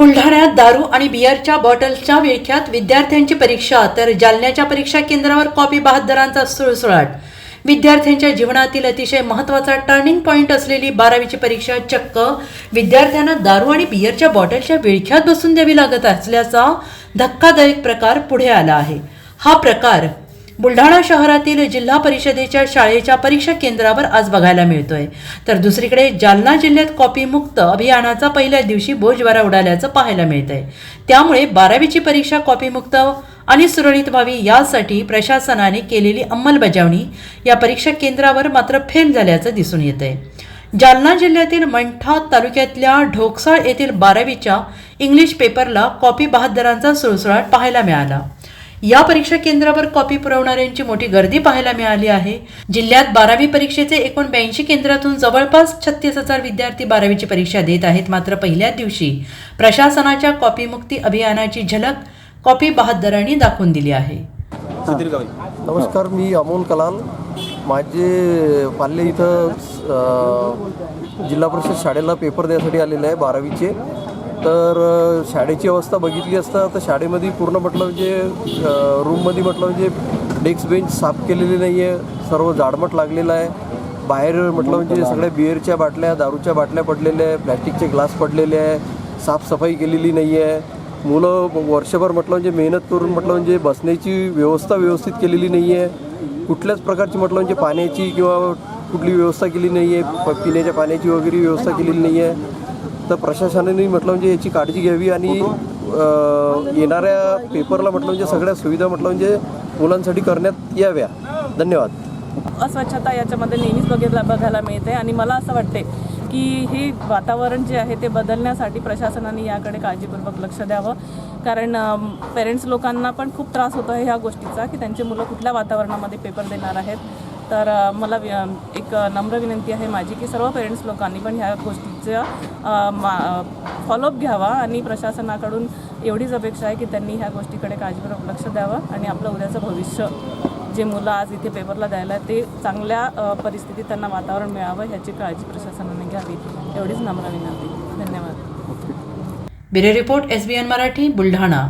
बुलढाण्यात दारू आणि बियरच्या बॉटल्सच्या विळख्यात विद्यार्थ्यांची परीक्षा तर जालन्याच्या परीक्षा केंद्रावर कॉपी बहादरांचा सुळसुळाट. विद्यार्थ्यांच्या जीवनातील अतिशय महत्त्वाचा टर्निंग पॉईंट असलेली बारावीची परीक्षा चक्क. विद्यार्थ्यांना दारू आणि बियरच्या बॉटलच्या विळख्यात बसून द्यावी लागत असल्याचा धक्कादायक प्रकार पुढे आला आहे. हा प्रकार बुलढाणा शहरातील जिल्हा परिषदेच्या शाळेच्या परीक्षा केंद्रावर आज बघायला मिळतोय. तर दुसरीकडे जालना जिल्ह्यात कॉपी मुक्त अभियानाचा पहिल्या दिवशी बोजवारा उडाल्याचं पाहायला मिळतंय. त्यामुळे बारावीची परीक्षा कॉपी मुक्त आणि सुरळीत व्हावी यासाठी प्रशासनाने केलेली अंमलबजावणी या परीक्षा केंद्रावर मात्र फेल झाल्याचं दिसून येत आहे जालना जिल्ह्यातील मंठा तालुक्यातल्या ढोकसाळ येथील बारावीच्या इंग्लिश पेपरला कॉपी बहादरांचा सुळसुळाट पाहायला मिळाला. या परीक्षा केंद्रावर कॉपी पुरवणाऱ्यांची मोठी गर्दी पाहायला मिळाली आहे. जिल्ह्यात बारावी परीक्षेचे एकूण ब्याऐंशी केंद्रातून जवळपास छत्तीस हजार विद्यार्थी बारावीची परीक्षा देत आहेत. मात्र पहिल्याच दिवशी प्रशासनाच्या कॉपी मुक्ती अभियानाची झलक कॉपी बहादरांनी दाखवून दिली आहे. नमस्कार मी अमोल कलाल. माझे पाल्य इथं जिल्हा परिषद शाळेला पेपर द्यायसाठी आलेले आहे बारावीचे. तर शाळेची अवस्था बघितली असता तर शाळेमध्ये पूर्ण म्हटलं म्हणजे रूममध्ये म्हटलं म्हणजे डेस्क बेंच साफ केलेली नाही आहे सर्व जाडमट लागलेलं आहे. बाहेर म्हटलं म्हणजे सगळ्या बिअरच्या बाटल्या दारूच्या बाटल्या पडलेल्या आहे प्लॅस्टिकचे ग्लास पडलेले आहे साफसफाई केलेली नाही आहे मुलं वर्षभर म्हटलं म्हणजे मेहनत करून म्हटलं म्हणजे बसण्याची व्यवस्था व्यवस्थित केलेली नाही आहे कुठल्याच प्रकारची म्हटलं म्हणजे पाण्याची किंवा कुठली व्यवस्था केली नाही आहे पिण्याच्या पाण्याची वगैरे व्यवस्था केलेली नाही आहे तर प्रशासनाने म्हटलं म्हणजे याची काळजी घ्यावी आणि येणाऱ्या पेपरला म्हटलं म्हणजे सगळ्या सुविधा म्हटलं म्हणजे मुलांसाठी करण्यात याव्या. धन्यवाद. अस्वच्छता याच्यामध्ये नेहमीच बघितला बघायला मिळते आणि मला असं वाटते की हे वातावरण जे आहे ते बदलण्यासाठी प्रशासनाने याकडे काळजीपूर्वक लक्ष द्यावं. कारण पेरेंट्स लोकांना पण खूप त्रास होतो आहे ह्या गोष्टीचा की त्यांची मुलं कुठल्या वातावरणामध्ये पेपर देणार आहेत. तर मला एक नम्र विनंती आहे माझी की सर्व पेरेंट्स लोकांनी पण ह्या गोष्टीचा फॉलोअप घ्यावा आणि प्रशासनाकडून एवढीच अपेक्षा आहे की त्यांनी ह्या गोष्टीकडे काळजीपूर्वक लक्ष द्यावं आणि आपलं उद्याचं भविष्य जे मुलं आज इथे पेपरला द्यायला ते चांगल्या परिस्थितीत त्यांना वातावरण मिळावं ह्याची काळजी प्रशासनाने घ्यावी. एवढीच नम्र विनंती. धन्यवाद. Bureau report S B N Marathi Buldhana.